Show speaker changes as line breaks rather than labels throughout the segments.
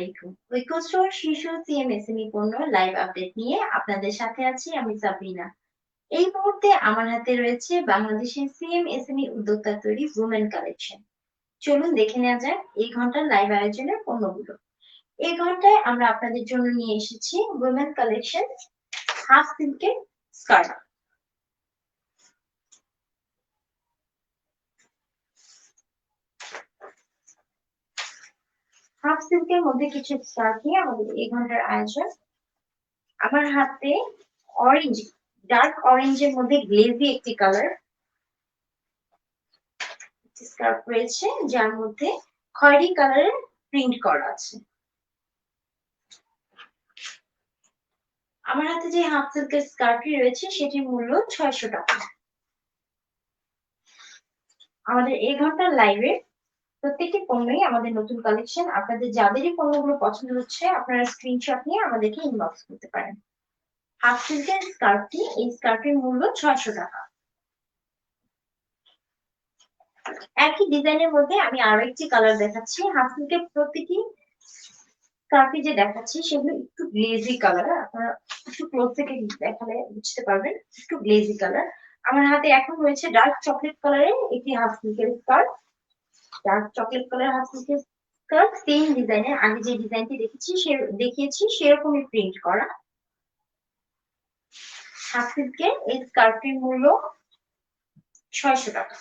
আলাইকুম। ঐক্য স্টোর শিশু সিএমএসএমই পণ্য লাইভ আপডেট নিয়ে আপনাদের সাথে আছি আমি সাবিনা এই মুহূর্তে আমার হাতে রয়েছে বাংলাদেশের সিএমএসএমই উদ্যোক্তা তৈরি উমেন কালেকশন চলুন দেখে নেওয়া যাক এই ঘণ্টার লাইভ আয়োজনের পণ্যগুলো। এই ঘন্টায় আমরা আপনাদের জন্য নিয়ে এসেছি উমেন কালেকশন হাফ সিল্কের স্কার্ট হাফ সিল্কের মধ্যে কিছু স্কার্ট নিয়ে আমাদের এই ঘণ্টার আয়োজন। আমার হাতে অরেঞ্জ ডার্ক অরেঞ্জের মধ্যে গ্লেজি একটি কালার স্কার্ফ রয়েছে, যার মধ্যে খয়েরি কালারের প্রিন্ট করা আছে। আমার হাতে যে হাফ সিল্কের স্কার্ফটি রয়েছে, সেটির মূল্য ছয়শো টাকা। আমাদের এই ঘণ্টার লাইভে প্রত্যেকটি পণ্যই আমাদের নতুন কালেকশন আপনাদের যাদেরই পণ্যগুলো পছন্দ হচ্ছে, আপনারা স্ক্রিনশট নিয়ে আমাদেরকে ইনবক্স করতে পারেন। হাফ সিল্কের স্কার্ফটি, এই স্কার্ফের মূল্য ছয়শো টাকা। একই ডিজাইনের মধ্যে আমি আরও একটি কালার দেখাচ্ছি। হাফ সিল্কের প্রতিটি স্কার্ফে যে দেখাচ্ছি, সেগুলো একটু গ্লেজি কালার আপনারা একটু ক্লোজ থেকে দেখালে বুঝতে পারবেন, একটু গ্লেজি কালার আমার হাতে এখন রয়েছে ডার্ক চকলেট কালারের একটি হাফ সিল্কের scarf. Dark chocolate colour half সিল্কের স্কার্ট সেম ডিজাইনের আগে যে ডিজাইনটি দেখেছি, সে, দেখিয়েছি, সেরকমই প্রিন্ট করা। হাফ এই স্কার্ফটির মূল্য ছয়শো টাকা।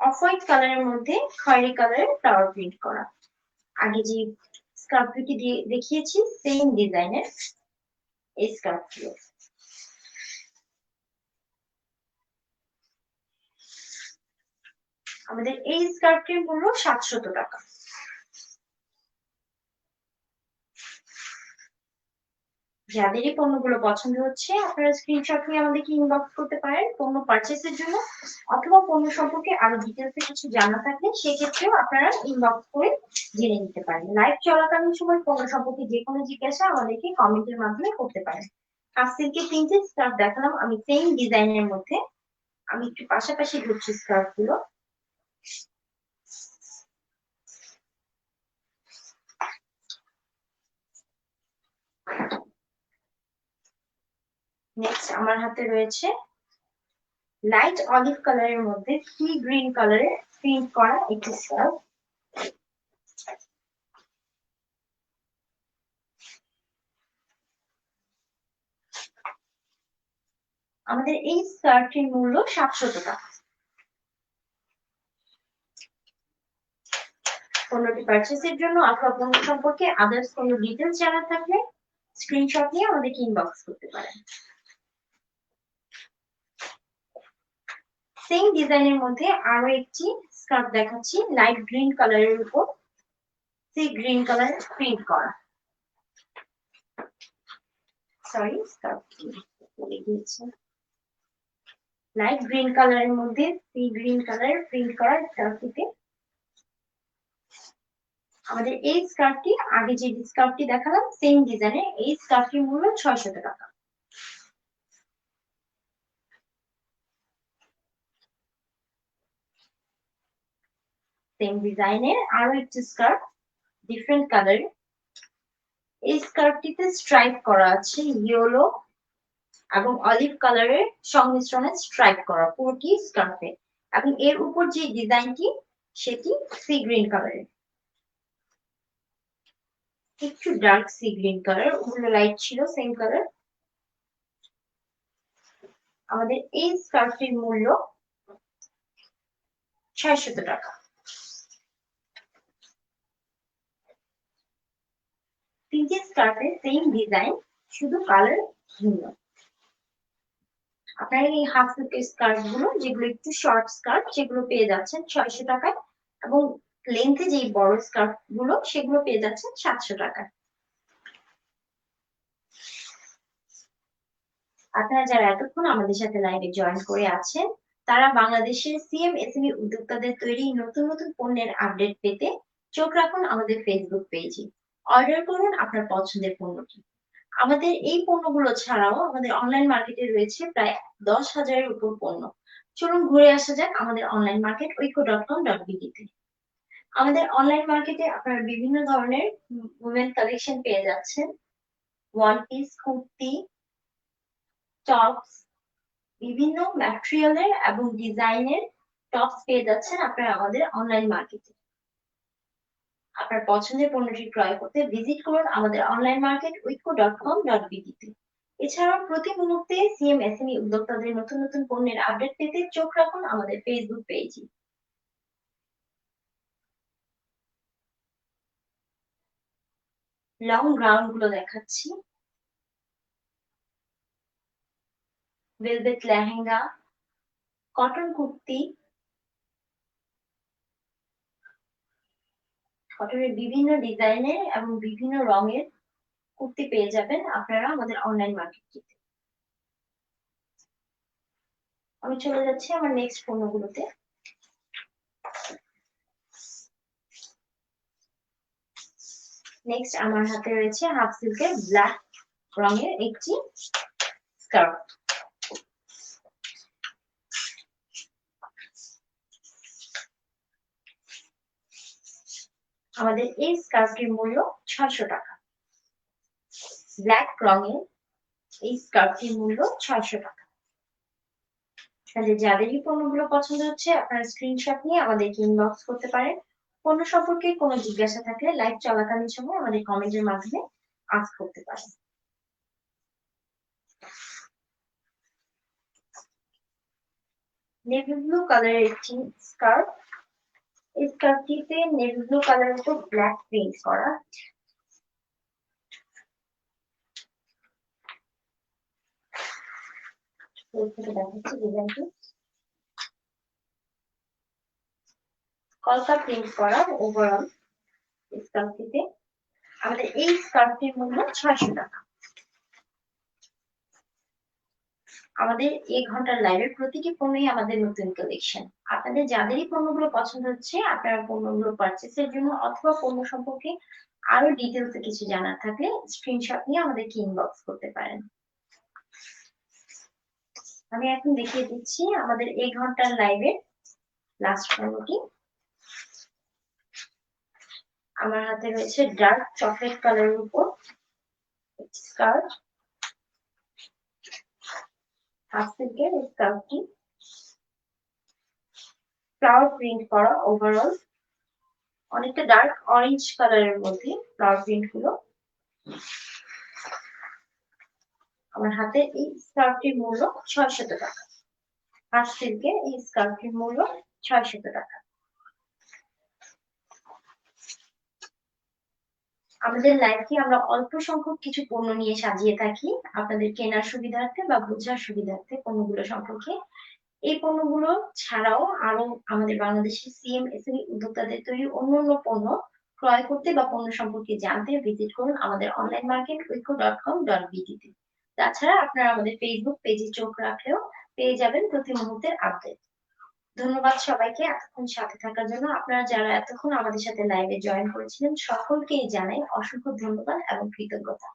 অফ হোয়াইট কালারের মধ্যে খয়েরি কালারের ফ্লাওয়ার প্রিন্ট করা। আগে যে স্কার্ফটি দেখিয়েছি সেম ডিজাইনের এই স্কার্ফটিও আমাদের এই স্কার্ফটির মূল্য সাতশত টাকা। যাদের এই পণ্যগুলো পছন্দ হচ্ছে, আপনারা স্ক্রিনশট নিয়ে আমাদেরকে ইনবক্স করতে পারেন পণ্য পারচেসের জন্য, অথবা পণ্য সম্পর্কে আরও ডিটেলস কিছু জানা থাকলে সেক্ষেত্রেও আপনারা ইনবক্স করে জেনে নিতে পারেন। লাইভ চলাকালীন সময় পণ্য সম্পর্কে যে কোনো জিজ্ঞাসা আমাদেরকে কমেন্টের মাধ্যমে করতে পারেন। সিল্কের তিনটে স্কার্ফ দেখালাম, আমি সেম ডিজাইনের মধ্যে, আমি একটু পাশাপাশি ঘুরছি স্কার্ফগুলো। নেক্সট আমার হাতে রয়েছে লাইট অলিভ কালারের মধ্যে সি গ্রিন কালারের প্রিন্ট করা একটি স্কার্ফ আমাদের এই স্কার্ফটির মূল্য সাতশত টাকা। পণ্যটি পারচেসের জন্য অথবা পণ্য সম্পর্কে আদার্স কোনো ডিটেলস জানার থাকলে স্ক্রিনশট নিয়ে আমাদেরকে ইনবক্স করতে পারেন। সেম ডিজাইনের মধ্যে আরও একটি স্কার্ফ দেখাচ্ছি লাইট গ্রিন কালারের উপর। সি গ্রিন কালার প্রিন্ট করা। সরি স্কার্ফ লাইট গ্রিন কালারের মধ্যে সি গ্রিন কালার প্রিন্ট করা স্কার্ফটিতে আমাদের এই স্কার্ফটি আগে যে স্কার্ফটি দেখালাম সেম ডিজাইনের এই স্কার্ফটির মূল্য ছয়শত টাকা। সেম ডিজাইনের আরও একটি স্কার্ফ ডিফারেন্ট কালার এই স্কার্ফটিতে স্ট্রাইপ করা আছে ইয়েলো এবং অলিভ কালারের সংমিশ্রণে স্ট্রাইপ করা, পুরোটি স্কার্ফে এবং এর উপর যে ডিজাইনটি সেটি সি গ্রিন কালারের একটু ডার্ক সি গ্রিন কালার ওগুলো লাইট ছিল সেম কালার আমাদের এই স্কার্ফটির মূল্য ছয়শত টাকা। তিনটে স্কার্ফে সেম ডিজাইন শুধু কালার ভিন্ন। আপনারা এই হাফ স্কার্টগুলো, যেগুলো একটু শর্ট স্কার্ট সেগুলো পেয়ে যাচ্ছেন ছয়শো টাকায়, এবং লেন্থে যে বড় স্কার্ফগুলো, সেগুলো পেয়ে যাচ্ছেন সাতশো টাকা আপনারা যারা এতক্ষণ আমাদের সাথে লাইভে জয়েন করে আছেন, তারা বাংলাদেশের সিএম এসএমই উদ্যোক্তাদের তৈরি নতুন নতুন পণ্যের আপডেট পেতে চোখ রাখুন আমাদের ফেসবুক পেজে অর্ডার করুন আপনার পছন্দের পণ্যটি। আমাদের এই পণ্যগুলো ছাড়াও আমাদের অনলাইন মার্কেটে রয়েছে প্রায় দশ হাজারের উপর পণ্য। চলুন ঘুরে আসা যাক আমাদের online market Oikko dot com dot বিডিতে আমাদের অনলাইন মার্কেটে আপনারা বিভিন্ন ধরনের উমেন কালেকশন পেয়ে যাচ্ছেন। ওয়ান পিস কুর্তি টপস বিভিন্ন ম্যাটেরিয়ালের এবং ডিজাইনের টপস পেয়ে যাচ্ছেন আপনারা আমাদের অনলাইন মার্কেটে আপনার পছন্দের পণ্যটি ক্রয় করতে ভিজিট করুন আমাদের online market Oikko dot com dot বিডিতে এছাড়াও প্রতি মুহূর্তে সিএম এসএমই উদ্যোক্তাদের নতুন নতুন পণ্যের আপডেট পেতে চোখ রাখুন আমাদের ফেসবুক পেজে লং গ্রাউন্ডগুলো দেখাচ্ছি। ভেলভেট লেহেঙ্গা কটন কুর্তি কটনের বিভিন্ন ডিজাইনের এবং বিভিন্ন রঙের কুর্তি পেয়ে যাবেন আপনারা আমাদের অনলাইন মার্কেটটিতে আমি চলে যাচ্ছি আমার নেক্সট পণ্যগুলোতে। নেক্সট আমার হাতে রয়েছে হাফ সিল্কের ব্ল্যাক রঙের একটি স্কার্ফ আমাদের এই স্কার্ফটির মূল্য ছয়শো টাকা। ব্ল্যাক রঙের এই স্কার্ফটির মূল্য ছয়শো টাকা। তাহলে যাদেরই পণ্যগুলো পছন্দ হচ্ছে, আপনারা স্ক্রিনশট নিয়ে আমাদেরকে ইনবক্স করতে পারেন। পণ্য সম্পর্কে কোনো জিজ্ঞাসা থাকলে লাইভ চলাকালীন সময় আমাদের কমেন্টের মাধ্যমে আস্ক করতে পারেন। নেভি ব্লু কালারের একটি স্কার্ফ এই স্কার্ফটিতে নেভি ব্লু কালারের উপর ব্ল্যাক প্রিন্ট করা। দেখাচ্ছি ডিজাইনটি কলকা প্রিন্ট করা ওভারঅল স্কার্ফটিতে আমাদের এই স্কার্ফটির মূল্য ছয়শো টাকা। আমাদের এই ঘণ্টার লাইভের প্রতিটি পণ্যই আমাদের নতুন কালেকশন আপনাদের যাদেরই পণ্যগুলো পছন্দ হচ্ছে, আপনারা পণ্যগুলো পারচেসের জন্য অথবা পণ্য সম্পর্কে আরও ডিটেলস কিছু জানার থাকলে স্ক্রিনশট নিয়ে আমাদেরকে ইনবক্স করতে পারেন। আমি এখন দেখিয়ে দিচ্ছি আমাদের এই ঘণ্টার লাইভের লাস্ট পণ্যটি। আমার হাতে রয়েছে ডার্ক চকলেট কালারের উপর স্কার্ট হাফ সিল্কের স্কার্ফটি ফ্লাওয়ার প্রিন্ট করা ওভারঅল অনেকটা ডার্ক অরেঞ্জ কালারের মধ্যে ফ্লাওয়ার প্রিন্টগুলো। আমার হাতে এই স্কার্ফটির মূল্য ছয়শত টাকা। হাফ সিল্কের এই স্কার্ফটির মূল্য ছয়শত টাকা। আমাদের লাইফকে আমরা অল্প সংখ্যক কিছু পণ্য নিয়ে সাজিয়ে থাকি। আপনাদের কেনার সুবিধার্থে বা বোঝার সুবিধার্থে পণ্যগুলো সম্পর্কে। এই পণ্যগুলো ছাড়াও আরও আমাদের বাংলাদেশের সিএম এসএমই উদ্যোক্তাদের তৈরি অন্য অন্য পণ্য ক্রয় করতে বা পণ্য সম্পর্কে জানতে ভিজিট করুন আমাদের online market Oikko dot com dot বিডিতে তাছাড়া আপনারা আমাদের ফেসবুক পেজে চোখ রাখলেও পেয়ে যাবেন প্রতি মুহূর্তের আপডেট ধন্যবাদ সবাইকে এতক্ষণ সাথে থাকার জন্য। আপনারা যারা এতক্ষণ আমাদের সাথে লাইভে জয়েন করেছিলেন, সকলকেই জানাই অসংখ্য ধন্যবাদ এবং কৃতজ্ঞতা।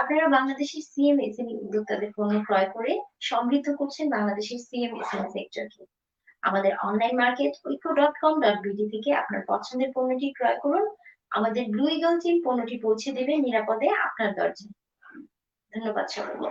আপনারা বাংলাদেশের সিএম এসএমই উদ্যোক্তাদের পণ্য ক্রয় করে সমৃদ্ধ করছেন বাংলাদেশের সিএম এসএমই সেক্টরকে আমাদের online market Oikko dot com dot BD থেকে আপনার পছন্দের পণ্যটি ক্রয় করুন। আমাদের ব্লু ইগল টিম পণ্যটি পৌঁছে দেবে নিরাপদে আপনার দরজায়। ধন্যবাদ সবাইকে।